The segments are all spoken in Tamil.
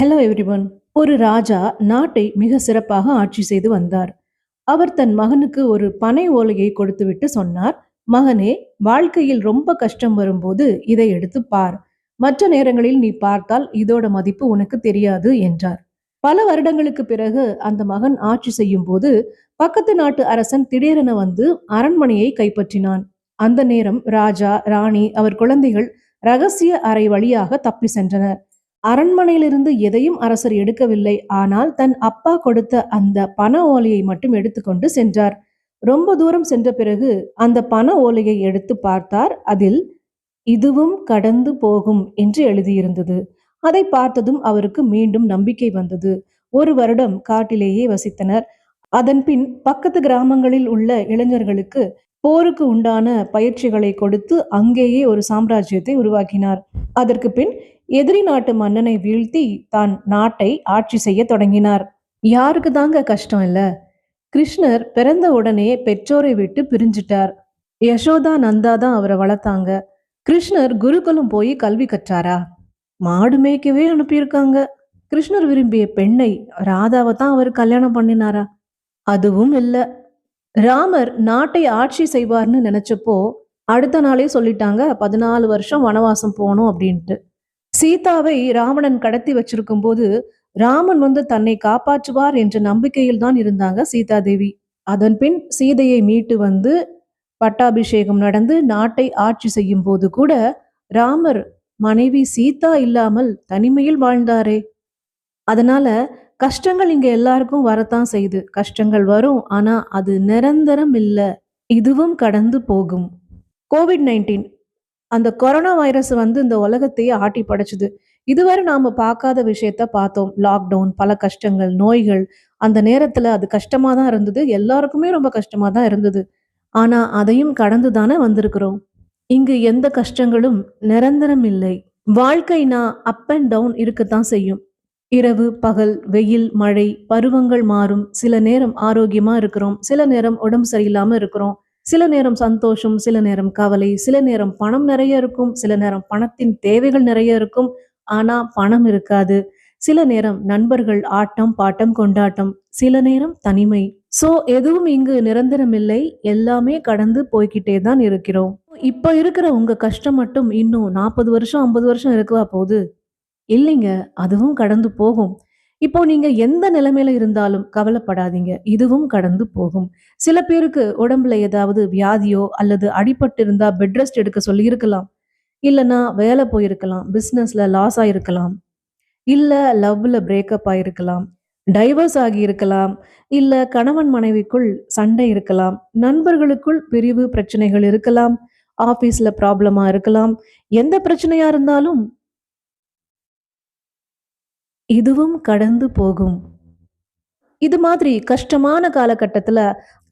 ஹலோ எவ்ரிவன் ஒரு ராஜா நாட்டை மிக சிறப்பாக ஆட்சி செய்து வந்தார். அவர் தன் மகனுக்கு ஒரு பனை ஓலையை கொடுத்துவிட்டு சொன்னார் மகனே வாழ்க்கையில் ரொம்ப கஷ்டம் வரும்போது இதை எடுத்து பார். மற்ற நேரங்களில் நீ பார்த்தால் இதோட மதிப்பு உனக்கு தெரியாது என்றார். பல வருடங்களுக்கு பிறகு அந்த மகன் ஆட்சி செய்யும் போது பக்கத்து நாட்டு அரசன் திடீரென வந்து அரண்மனையை கைப்பற்றினான். அந்த நேரம் ராஜா ராணி அவர் குழந்தைகள் ரகசிய அறை வழியாக தப்பி சென்றனர். அரண்மனையிலிருந்து எதையும் அரசர் எடுக்கவில்லை. ஆனால் தன் அப்பா கொடுத்த அந்த பண ஓலையை மட்டும் எடுத்துக்கொண்டு சென்றார். ரொம்ப தூரம் சென்ற பிறகு அந்த பண ஓலையை எடுத்து பார்த்தார். அதில் இதுவும் கடந்து போகும் என்று எழுதியிருந்தது. அதை பார்த்ததும் அவருக்கு மீண்டும் நம்பிக்கை வந்தது. ஒரு வருடம் காட்டிலேயே வசித்தனர். அதன் பின் பக்கத்து கிராமங்களில் உள்ள இளைஞர்களுக்கு போருக்கு உண்டான பயிற்சிகளை கொடுத்து அங்கேயே ஒரு சாம்ராஜ்யத்தை உருவாக்கினார். அதற்கு பின் எதிரி நாட்டு மன்னனை வீழ்த்தி தான் நாட்டை ஆட்சி செய்ய தொடங்கினார். யாருக்கு தாங்க கஷ்டம் இல்ல? கிருஷ்ணர் பிறந்த உடனே பெற்றோரை விட்டு பிரிஞ்சிட்டார். யசோதா நந்தா தான் அவரை வளர்த்தாங்க. கிருஷ்ணர் குருகுலம் போய் கல்வி கற்றாரா? மாடு மேய்க்கவே அனுப்பியிருக்காங்க. கிருஷ்ணர் விரும்பிய பெண்ணை ராதாவை தான் அவர் கல்யாணம் பண்ணினாரா? அதுவும் இல்லை. ராமர் நாட்டை ஆட்சி செய்வார்னு நினைச்சப்போ அடுத்த நாளே சொல்லிட்டாங்க பதினாலு வருஷம் வனவாசம் போகணும் அப்படின்ட்டு. சீதாவை ராவணன் கடத்தி வச்சிருக்கும் போது ராமன் வந்து தன்னை காப்பாற்றுவார் என்ற நம்பிக்கையில் தான் இருந்தாங்க சீதாதேவி. அதன் பின் சீதையை மீட்டு வந்து பட்டாபிஷேகம் நடந்து நாட்டை ஆட்சி செய்யும் போது கூட ராமர் மனைவி சீதா இல்லாமல் தனிமையில் வாழ்ந்தாரே. அதனால கஷ்டங்கள் இங்க எல்லாருக்கும் வரத்தான் செய்யுது கஷ்டங்கள் வரும் ஆனா அது நிரந்தரம் இல்லை. இதுவும் கடந்து போகும். கோவிட் நைன்டீன் அந்த கொரோனா வைரஸ் வந்து இந்த உலகத்தையே ஆட்டி படைச்சுது. இதுவரை நாம பார்க்காத விஷயத்த பார்த்தோம். லாக்டவுன் பல கஷ்டங்கள் நோய்கள் அந்த நேரத்துல அது கஷ்டமா தான் இருந்தது. எல்லாருக்குமே ரொம்ப கஷ்டமா தான் இருந்தது. ஆனா அதையும் கடந்து தானே வந்திருக்கிறோம். இங்கு எந்த கஷ்டங்களும் நிரந்தரம் இல்லை. வாழ்க்கைனா அப் அண்ட் டவுன் இருக்கத்தான் செய்யும். இரவு பகல் வெயில் மழை பருவங்கள் மாறும். சில நேரம் ஆரோக்கியமா இருக்கிறோம். சில நேரம் உடம்பு சரியில்லாம இருக்கிறோம். சில நேரம் சந்தோஷம் சில நேரம் கவலை சில நேரம் பணம் நிறைய இருக்கும் சில நேரம் பணத்தின் தேவைகள் நிறைய இருக்கும் ஆனா பணம் இருக்காது. சில நேரம் நண்பர்கள் ஆட்டம் பாட்டம் கொண்டாட்டம் சில நேரம் தனிமை. சோ எதுவும் இங்கு நிரந்தரம் இல்லை எல்லாமே கடந்து போய்கிட்டே தான் இருக்கிறோம். இப்ப இருக்கிற உங்க கஷ்டம் மட்டும் இன்னும் நாற்பது வருஷம் ஐம்பது வருஷம் இருக்குவா போகுது? இல்லைங்க அதுவும் கடந்து போகும். இப்போ நீங்க எந்த நிலைமையில இருந்தாலும் கவலைப்படாதீங்க. இதுவும் கடந்து போகும். சில பேருக்கு உடம்புல ஏதாவது வியாதியோ அல்லது அடிபட்டு இருந்தா பெட் ரெஸ்ட் எடுக்க சொல்லி இருக்கலாம். இல்லைன்னா வேலை போயிருக்கலாம். பிஸ்னஸ்ல லாஸ் ஆயிருக்கலாம். இல்ல லவ்ல பிரேக்கப் ஆயிருக்கலாம். டைவர்ஸ் ஆகி இருக்கலாம். இல்ல கணவன் மனைவிக்குள் சண்டை இருக்கலாம். நண்பர்களுக்குள் பிரிவு பிரச்சனைகள் இருக்கலாம். ஆபீஸ்ல ப்ராப்ளமா இருக்கலாம். எந்த பிரச்சனையா இருந்தாலும் இதுவும் கடந்து போகும். இது மாதிரி கஷ்டமான காலகட்டத்தில்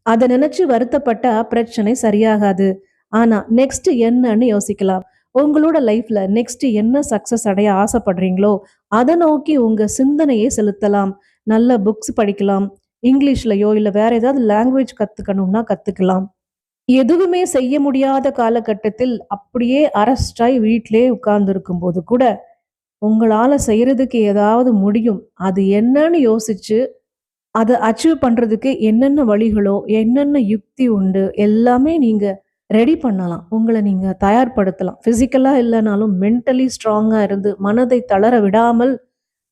அதை நினைச்சு வருத்தப்பட்டா பிரச்சனை சரியாகாது. ஆனா நெக்ஸ்ட் என்னன்னு யோசிக்கலாம். உங்களோட லைஃப்ல நெக்ஸ்ட் என்ன சக்சஸ் அடைய ஆசைப்படுறீங்களோ அதை நோக்கி உங்க சிந்தனையை செலுத்தலாம். நல்ல புக்ஸ் படிக்கலாம். இங்கிலீஷ்லயோ இல்லை வேற ஏதாவது லாங்குவேஜ் கத்துக்கணும்னா கத்துக்கலாம். எதுவுமே செய்ய முடியாத காலகட்டத்தில் அப்படியே அரஸ்டாய் வீட்டிலே உட்கார்ந்து இருக்கும் போது கூட உங்களால் செய்கிறதுக்கு ஏதாவது முடியும். அது என்னன்னு யோசிச்சு அதை அச்சீவ் பண்ணுறதுக்கு என்னென்ன வழிகளோ என்னென்ன யுக்தி உண்டு எல்லாமே நீங்கள் ரெடி பண்ணலாம். உங்களை நீங்கள் தயார்படுத்தலாம். ஃபிசிக்கலாக இல்லைனாலும் மென்டலி ஸ்ட்ராங்காக இருந்து மனதை தளர விடாமல்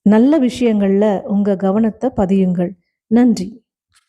நல்ல விஷயங்களில் உங்கள் கவனத்தை பதியுங்கள். நன்றி.